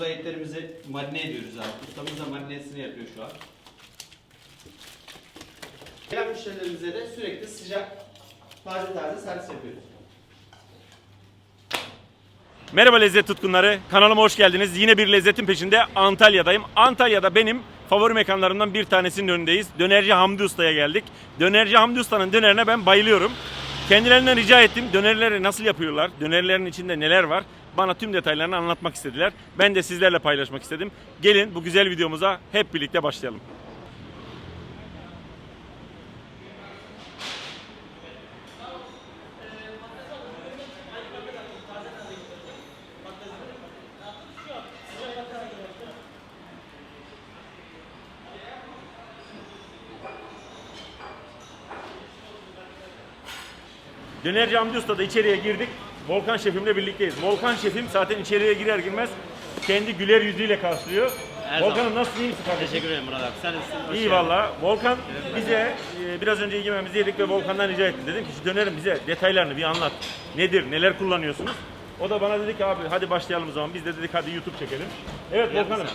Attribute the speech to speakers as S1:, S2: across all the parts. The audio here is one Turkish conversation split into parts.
S1: burada etlerimizi marine ediyoruz abi. Ustamız da marinesini yapıyor şu an. Gelen müşterilerimize de sürekli sıcak, taze taze servis yapıyoruz.
S2: Merhaba lezzet tutkunları. Kanalıma hoş geldiniz. Yine bir lezzetin peşinde Antalya'dayım. Antalya'da benim favori mekanlarımdan bir tanesinin önündeyiz. Dönerci Hamdi Usta'ya geldik. Dönerci Hamdi Usta'nın dönerine ben bayılıyorum. Kendilerinden rica ettim dönerleri nasıl yapıyorlar, dönerlerin içinde neler var bana tüm detaylarını anlatmak istediler. Ben de sizlerle paylaşmak istedim. Gelin bu güzel videomuza hep birlikte başlayalım. Dönerci Hamdi Usta'da içeriye girdik. Volkan şefimle birlikteyiz. Volkan şefim zaten içeriye girer girmez kendi güler yüzüyle karşılıyor.
S1: Her
S2: Volkan'ım
S1: zaman.
S2: nasılsın iyi misin kardeşim?
S1: Teşekkür ederim Murat abi. Sen nasılsın? Hoş
S2: İyi
S1: geldin.
S2: valla. Volkan bize e, biraz önce yemeğimizi yedik ve Volkan'dan rica etti. Dedim ki şu dönerin bize detaylarını bir anlat. Nedir, neler kullanıyorsunuz? O da bana dedi ki abi hadi başlayalım o zaman. Biz de dedik hadi YouTube çekelim. Evet
S1: Yapma
S2: Volkan'ım.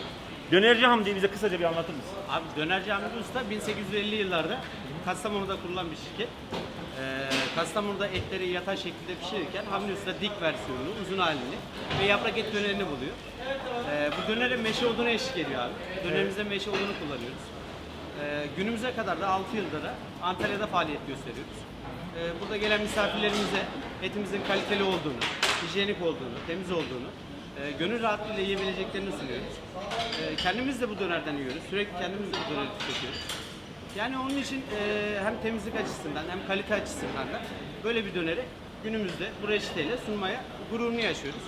S2: Dönerci Hamdi'yi bize kısaca bir anlatır mısın?
S1: Abi Dönerci Hamdi Usta 1850 yıllarda Kastamonu'da kurulan bir şirket. Kastamonu'da etleri yatay şekilde pişirirken Hamdi Usta dik versiyonunu, uzun halini ve yaprak et dönerini buluyor. Ee, bu dönere meşe odunu eşlik ediyor abi. Dönerimizde meşe odunu kullanıyoruz. Ee, günümüze kadar da 6 yılda da Antalya'da faaliyet gösteriyoruz. Ee, burada gelen misafirlerimize etimizin kaliteli olduğunu, hijyenik olduğunu, temiz olduğunu, e, gönül rahatlığıyla yiyebileceklerini sunuyoruz. E, kendimiz de bu dönerden yiyoruz. Sürekli kendimiz de bu döneri tüketiyoruz. Yani onun için e, hem temizlik açısından hem kalite açısından da böyle bir döneri günümüzde bu reçeteyle sunmaya gururunu yaşıyoruz.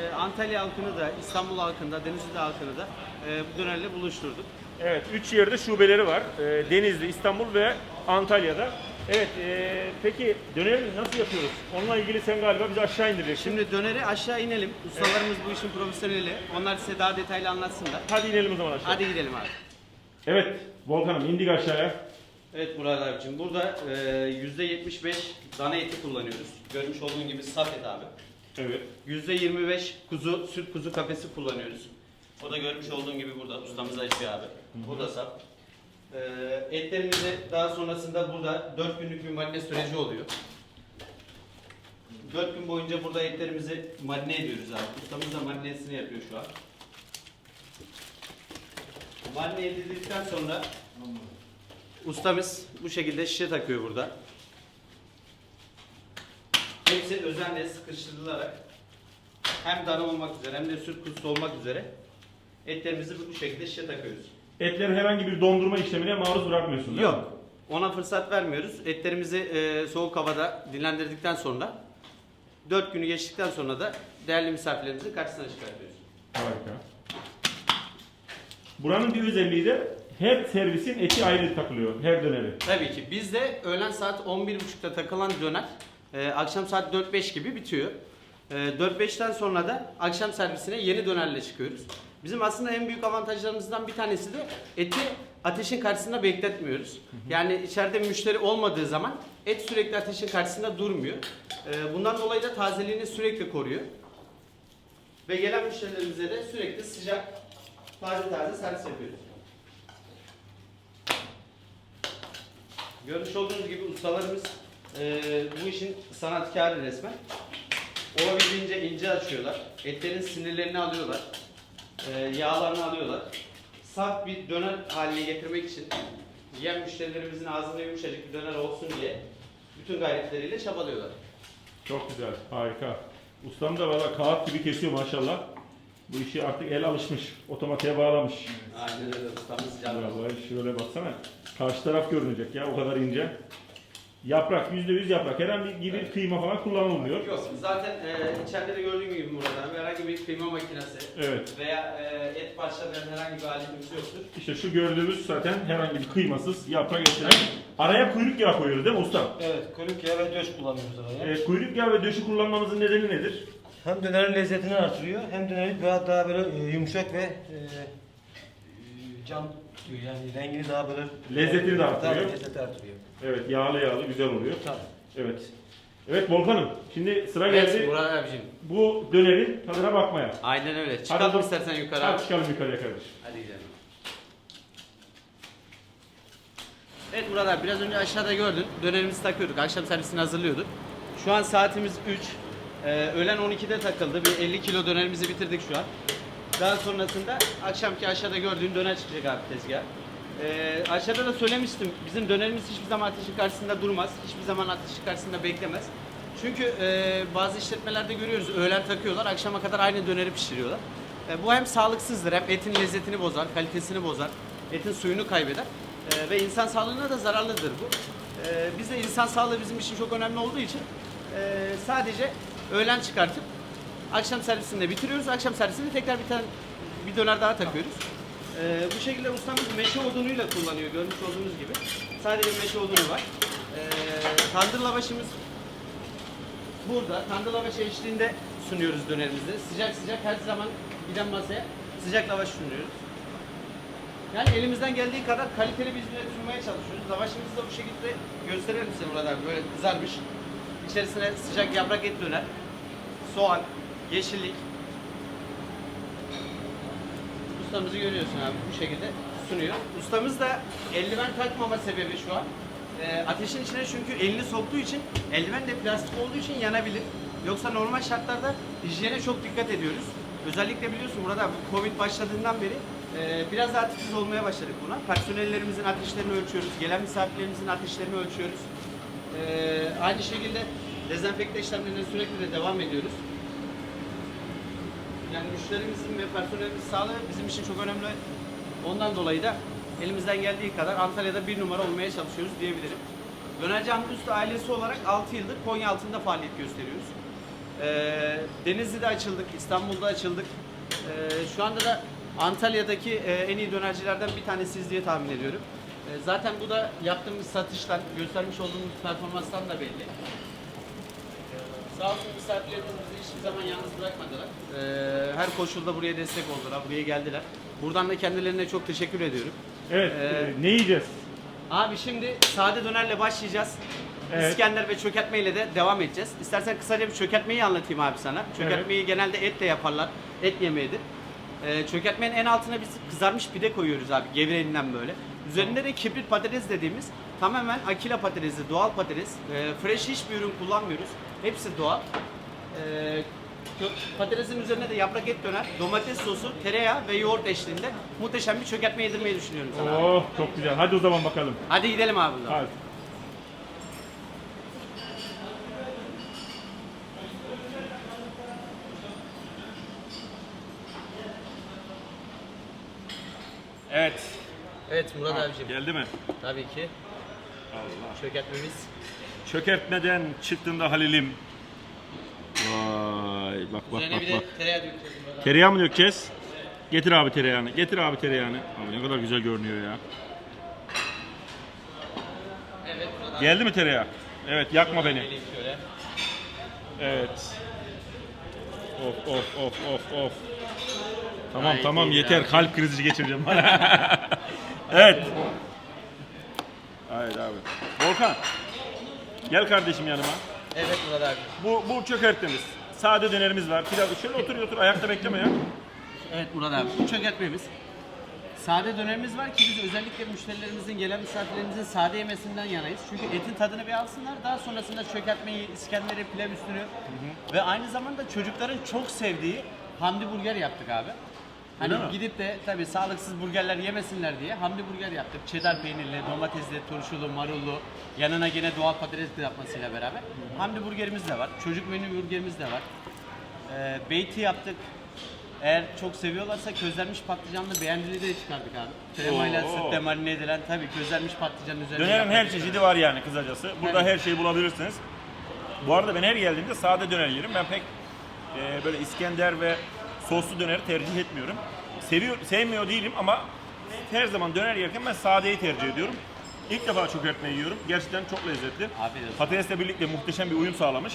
S1: E, Antalya halkını da, İstanbul halkını da, Denizli halkını da e, bu dönerle buluşturduk.
S2: Evet, üç yerde şubeleri var. Ee, Denizli, İstanbul ve Antalya'da. Evet, e, peki döneri nasıl yapıyoruz? Onunla ilgili sen galiba bizi aşağı indireceksin.
S1: Şimdi döneri aşağı inelim. Ustalarımız bu işin profesyoneli. Onlar size daha detaylı anlatsınlar.
S2: Hadi inelim o zaman aşağı.
S1: Hadi gidelim abi.
S2: Evet, Volkan'ım indik aşağıya.
S1: Evet Murat abicim burada e, %75 dana eti kullanıyoruz. Görmüş olduğun gibi saf et abi.
S2: Evet.
S1: %25 kuzu, süt kuzu kafesi kullanıyoruz. O da görmüş olduğun gibi burada ustamız açıyor abi. Bu da saf. E, etlerimizi daha sonrasında burada 4 günlük bir marine süreci oluyor. 4 gün boyunca burada etlerimizi marine ediyoruz abi. Ustamız da marinesini yapıyor şu an. Marine edildikten sonra ustamız bu şekilde şişe takıyor burada. Hepsi özenle sıkıştırılarak hem dana olmak üzere hem de süt kuzusu olmak üzere etlerimizi bu şekilde şişe takıyoruz.
S2: Etleri herhangi bir dondurma işlemine maruz bırakmıyorsun değil mi?
S1: Yok. Ona fırsat vermiyoruz. Etlerimizi e, soğuk havada dinlendirdikten sonra 4 günü geçtikten sonra da değerli misafirlerimizin karşısına çıkartıyoruz.
S2: Harika. Buranın bir özelliği de her servisin eti ayrı takılıyor. Her döneri.
S1: Tabii ki. Bizde öğlen saat 11.30'da takılan döner e, akşam saat 4-5 gibi bitiyor. E, 4-5'ten sonra da akşam servisine yeni dönerle çıkıyoruz. Bizim aslında en büyük avantajlarımızdan bir tanesi de eti ateşin karşısında bekletmiyoruz. Yani içeride müşteri olmadığı zaman et sürekli ateşin karşısında durmuyor. E, bundan dolayı da tazeliğini sürekli koruyor. Ve gelen müşterilerimize de sürekli sıcak, taze taze servis yapıyoruz. Görmüş olduğunuz gibi ustalarımız eee, bu işin sanatkarı resmen. Olabildiğince ince açıyorlar. Etlerin sinirlerini alıyorlar. Eee, yağlarını alıyorlar. Saf bir döner haline getirmek için yiyen müşterilerimizin ağzında yumuşacık bir döner olsun diye bütün gayretleriyle çabalıyorlar.
S2: Çok güzel. Harika. Ustam da valla kağıt gibi kesiyor maşallah. Bu işi artık el alışmış. Otomatiğe bağlamış.
S1: Aynen öyle ustamız canlı.
S2: Vallahi şöyle baksana. Karşı taraf görünecek ya o kadar ince. Yaprak, yüzde yüz yaprak. Herhangi bir kıyma falan kullanılmıyor.
S1: Yok zaten eee içeride de gördüğün gibi Murat abi herhangi bir kıyma makinesi
S2: Evet.
S1: veya eee, et parçalarının herhangi bir aletimiz yoktur.
S2: İşte şu gördüğümüz zaten herhangi bir kıymasız yaprak etine. Araya kuyruk yağı koyuyoruz değil mi usta?
S3: Evet, kuyruk yağı ve döş kullanıyoruz araya.
S2: Ee, kuyruk yağı ve döşü kullanmamızın nedeni nedir?
S3: Hem dönerin lezzetini artırıyor, hem dönerin daha, daha böyle e, yumuşak ve e, e, cam diyor yani rengini daha böyle
S2: Lezzetini de artırıyor.
S3: Tabii, lezzeti artırıyor.
S2: Evet yağlı yağlı güzel oluyor.
S3: Tabii.
S2: Evet. Evet Volkan'ım şimdi sıra
S1: Evet
S2: geldi
S1: Murat abicim.
S2: bu dönerin tadına bakmaya.
S1: Aynen öyle. Çıkalım
S2: bakalım.
S1: istersen yukarı
S2: Hadi
S1: abi.
S2: çıkalım yukarıya kardeşim.
S1: Hadi gidelim. Evet Murat abi biraz önce aşağıda gördün. Dönerimizi takıyorduk. Akşam servisini hazırlıyorduk. Şu an saatimiz 3. Ee, öğlen 12'de takıldı. Bir 50 kilo dönerimizi bitirdik şu an. Daha sonrasında akşamki aşağıda gördüğün döner çıkacak abi tezgah. Ee, aşağıda da söylemiştim. Bizim dönerimiz hiçbir zaman ateşin karşısında durmaz. Hiçbir zaman ateşin karşısında beklemez. Çünkü e, bazı işletmelerde görüyoruz öğlen takıyorlar, akşama kadar aynı döneri pişiriyorlar. E, bu hem sağlıksızdır, hem etin lezzetini bozar, kalitesini bozar, etin suyunu kaybeder E, ve insan sağlığına da zararlıdır bu. E, biz de insan sağlığı bizim için çok önemli olduğu için e, sadece öğlen çıkartıp akşam servisinde bitiriyoruz. Akşam servisinde tekrar bir tane bir döner daha takıyoruz. E, bu şekilde ustamız meşe odunuyla kullanıyor görmüş olduğunuz gibi. Sadece meşe odunu var. E, tandır lavaşımız Burada tandır lavaş eşliğinde sunuyoruz dönerimizi. Sıcak sıcak her zaman giden masaya sıcak lavaş sunuyoruz. Yani elimizden geldiği kadar kaliteli bir hizmet sunmaya çalışıyoruz. Lavaşımızı da bu şekilde gösterelim size burada böyle kızarmış. İçerisine sıcak yaprak et döner, soğan, yeşillik. Ustamızı görüyorsun abi bu şekilde sunuyor. Ustamız da eldiven takmama sebebi şu an. Ee, ateşin içine çünkü elini soktuğu için eldiven de plastik olduğu için yanabilir. Yoksa normal şartlarda hijyene çok dikkat ediyoruz. Özellikle biliyorsun burada bu Covid başladığından beri e, biraz daha titiz olmaya başladık buna. Personellerimizin ateşlerini ölçüyoruz. Gelen misafirlerimizin ateşlerini ölçüyoruz. Ee, aynı şekilde dezenfekte işlemlerine sürekli de devam ediyoruz. Yani müşterimizin ve personelimizin sağlığı bizim için çok önemli. Ondan dolayı da elimizden geldiği kadar Antalya'da bir numara olmaya çalışıyoruz diyebilirim. Dönerci Hamdi ailesi olarak 6 yıldır Konya altında faaliyet gösteriyoruz. Ee, Denizli'de açıldık, İstanbul'da açıldık. Ee, şu anda da Antalya'daki e, en iyi dönercilerden bir tanesiyiz diye tahmin ediyorum. Ee, zaten bu da yaptığımız satıştan, göstermiş olduğumuz performanstan da belli. Sağ olsun misafirlerimiz bizi hiçbir zaman yalnız bırakmadılar. Ee, her koşulda buraya destek oldular, buraya geldiler. Buradan da kendilerine çok teşekkür ediyorum.
S2: Evet
S1: Ee,
S2: e, ne yiyeceğiz?
S1: Abi şimdi sade dönerle başlayacağız.
S2: Evet.
S1: İskender ve çökertmeyle de devam edeceğiz. İstersen kısaca bir çökertmeyi anlatayım abi sana. Çökertmeyi genelde etle yaparlar. Et yemeğidir. Ee, çökertmenin en altına biz kızarmış pide koyuyoruz abi gevreğinden böyle. Üzerinde de kibrit patates dediğimiz tamamen akila patatesi, doğal patates. Ee, fresh hiçbir ürün kullanmıyoruz. Hepsi doğal. Kö- patatesin üzerine de yaprak et döner, domates sosu, tereyağı ve yoğurt eşliğinde muhteşem bir çökertme yedirmeyi düşünüyorum sana. abi.
S2: Oh çok güzel. Hadi o zaman bakalım.
S1: Hadi gidelim abi. o zaman.
S2: Hadi. Evet.
S1: Evet Murat abicim.
S2: Geldi mi?
S1: Tabii ki.
S2: Allah.
S1: Çökertmemiz.
S2: Çökertmeden çıktığında Halil'im. Vay bak bak
S1: Üzerine
S2: bak
S1: bir de
S2: bak.
S1: tereyağı dökeceğiz Murat abi.
S2: Tereyağı mı dökeceğiz? Getir abi tereyağını. Getir abi tereyağını. Abi ne kadar güzel görünüyor ya.
S1: Evet Murat abi.
S2: Geldi mi tereyağı? Evet yakma beni.
S1: Şöyle.
S2: Evet. Of of of of of. Tamam
S1: Gayet
S2: tamam
S1: iyi
S2: yeter
S1: ya.
S2: kalp krizi geçireceğim. evet. Hayır abi. Volkan. Gel kardeşim yanıma.
S1: Evet Murat abi.
S2: Bu bu çökertmemiz. Sade dönerimiz var. Pilav. Şöyle otur otur ayakta bekleme ya.
S1: Evet Murat abi. Bu çökertmemiz. Sade dönerimiz var ki biz özellikle müşterilerimizin, gelen misafirlerimizin sade yemesinden yanayız. Çünkü etin tadını bir alsınlar. Daha sonrasında çökertmeyi, İskender'i, pilav üstünü ve aynı zamanda çocukların çok sevdiği hamdi burger yaptık abi. Hani
S2: mi?
S1: gidip de tabii sağlıksız burgerler yemesinler diye hamdi burger yaptık. Cheddar peynirli, domatesli, turşulu, marullu, yanına gene doğal patates kızartmasıyla beraber. Hamdi burgerimiz de var. Çocuk menü burgerimiz de var. Ee, beyti yaptık. Eğer çok seviyorlarsa közlenmiş patlıcanlı beğendili de çıkardık abi. Kremayla
S2: Oo.
S1: sütle marine edilen tabii közlenmiş patlıcanın üzerine
S2: Dönerin her çeşidi var yani kısacası. Burada
S1: Evet.
S2: her şeyi bulabilirsiniz. Bu arada ben her geldiğimde sade döner yerim. Ben pek e, böyle İskender ve soslu döneri tercih etmiyorum. Seviyor, sevmiyor değilim ama her zaman döner yerken ben sadeyi tercih ediyorum. İlk defa çökertme yiyorum. Gerçekten çok lezzetli. Patatesle birlikte muhteşem bir uyum sağlamış.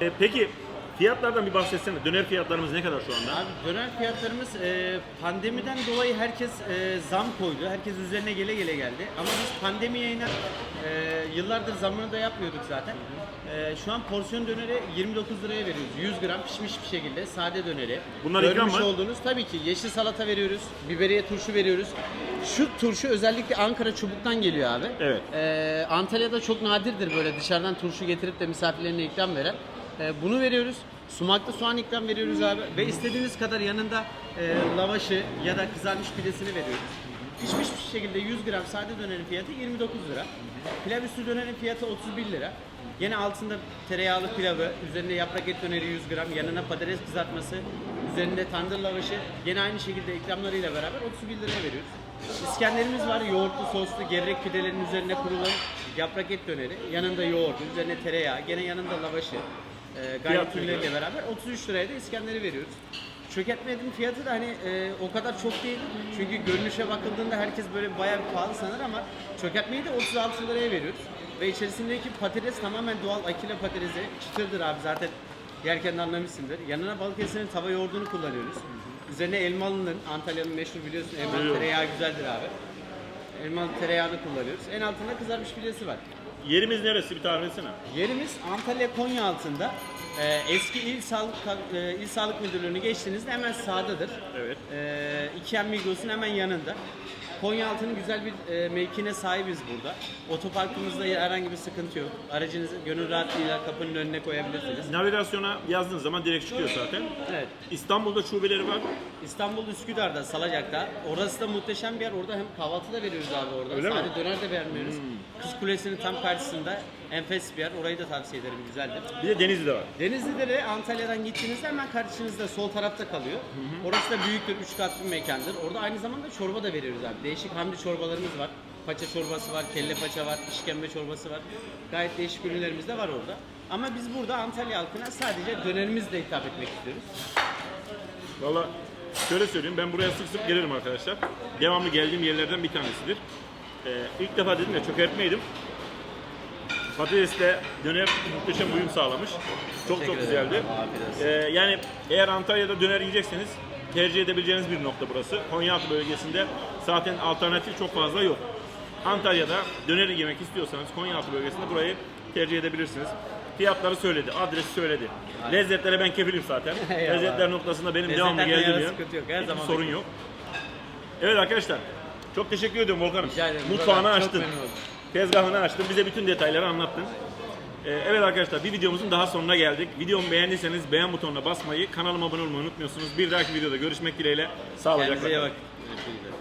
S2: E, peki Fiyatlardan bir bahsetsene. Döner fiyatlarımız ne kadar şu anda?
S1: Abi döner fiyatlarımız e, pandemiden dolayı herkes e, zam koydu. Herkes üzerine gele gele geldi. Ama biz pandemi yayına e, yıllardır zamını da yapmıyorduk zaten. E, şu an porsiyon döneri 29 liraya veriyoruz. 100 gram pişmiş bir şekilde sade döneri.
S2: Bunlar ikram
S1: Görmüş
S2: mı?
S1: olduğunuz tabii ki yeşil salata veriyoruz. Biberiye turşu veriyoruz. Şu turşu özellikle Ankara çubuktan geliyor abi.
S2: Evet.
S1: E, Antalya'da çok nadirdir böyle dışarıdan turşu getirip de misafirlerine ikram veren. E, bunu veriyoruz. Sumaklı soğan ikram veriyoruz abi. Ve istediğiniz kadar yanında e, lavaşı ya da kızarmış pidesini veriyoruz. Pişmiş bir şekilde 100 gram sade dönerin fiyatı 29 lira. Pilav üstü dönerin fiyatı 31 lira. Yine altında tereyağlı pilavı, üzerinde yaprak et döneri 100 gram, yanına patates kızartması, üzerinde tandır lavaşı, yine aynı şekilde ikramlarıyla beraber 31 liraya veriyoruz. İskenderimiz var, yoğurtlu soslu gevrek pidelerin üzerine kurulan yaprak et döneri, yanında yoğurdu, üzerine tereyağı, gene yanında lavaşı, e, garnitürleriyle beraber 33 liraya da İskender'i veriyoruz. Çökertme etin fiyatı da hani e, o kadar çok değil. Çünkü görünüşe bakıldığında herkes böyle bayağı bir pahalı sanır ama çökertmeyi de 36 liraya veriyoruz. Ve içerisindeki patates tamamen doğal akile patatesi. Çıtırdır abi zaten yerken de anlamışsındır. Yanına Balıkesir'in tava yoğurdunu kullanıyoruz. Üzerine elmalının, Antalya'nın meşhur biliyorsun elmalı tereyağı güzeldir abi. Elmalı tereyağını kullanıyoruz. En altında kızarmış pidesi var.
S2: Yerimiz neresi bir tarif etsene.
S1: Yerimiz Antalya Konya altında. Ee, eski İl Sağlık e, İl Sağlık Müdürlüğü'nü geçtiğinizde hemen sağdadır.
S2: Evet.
S1: Ee, İKEA Migros'un hemen yanında. Konya altının güzel bir e, mevkine sahibiz burada. Otoparkımızda herhangi bir sıkıntı yok. Aracınızı gönül rahatlığıyla kapının önüne koyabilirsiniz.
S2: Navigasyona yazdığın zaman direkt çıkıyor zaten.
S1: Evet.
S2: İstanbul'da şubeleri var.
S1: İstanbul Üsküdar'da, Salacak'ta. Orası da muhteşem bir yer. Orada hem kahvaltı da veriyoruz abi orada.
S2: Öyle mi? Hmm.
S1: Sadece döner de vermiyoruz. Kız Kulesi'nin tam karşısında enfes bir yer. Orayı da tavsiye ederim. Güzeldir.
S2: Bir de Denizli'de var.
S1: Denizli'de de Antalya'dan gittiğinizde hemen karşınızda sol tarafta kalıyor. Orası da büyüktür, üç katlı bir mekandır. Orada aynı zamanda çorba da veriyoruz abi. Değişik hamdi çorbalarımız var. Paça çorbası var, kelle paça var, işkembe çorbası var. Gayet değişik ürünlerimiz de var orada. Ama biz burada Antalya halkına sadece dönerimizle hitap etmek istiyoruz.
S2: Valla şöyle söyleyeyim ben buraya sık sık gelirim arkadaşlar. Devamlı geldiğim yerlerden bir tanesidir. Ee, ilk defa dedim ya çökertmeydim. Patatesle döner muhteşem uyum sağlamış. Çok çok
S1: Teşekkür
S2: güzeldi.
S1: ederim.
S2: Ee, yani eğer Antalya'da döner yiyecekseniz tercih edebileceğiniz bir nokta burası. Konyaaltı bölgesinde zaten alternatif çok fazla yok. Antalya'da döner yemek istiyorsanız Konyaaltı bölgesinde burayı tercih edebilirsiniz. Fiyatları söyledi, adresi söyledi. Lezzetlere ben kefilim zaten. Lezzetler noktasında benim devamlı
S1: Lezzetlerden
S2: geldiğim
S1: yana
S2: yer.
S1: sıkıntı yok, her
S2: Hiçbir
S1: zaman
S2: sorun
S1: bekliyorum.
S2: yok. Evet arkadaşlar. Çok teşekkür ediyorum Volkan'ım.
S1: Rica ederim.
S2: Mutfağını
S1: Buradan çok
S2: açtın.
S1: memnun oldum.
S2: Tezgahını açtın. Bize bütün detayları anlattın. Ee, evet arkadaşlar bir videomuzun daha sonuna geldik. Videomu beğendiyseniz beğen butonuna basmayı, kanalıma abone olmayı unutmuyorsunuz. Bir dahaki videoda görüşmek dileğiyle. Sağlıcakla.
S1: Kendinize iyi
S2: kalın.
S1: bakın. Görüşmek üzere.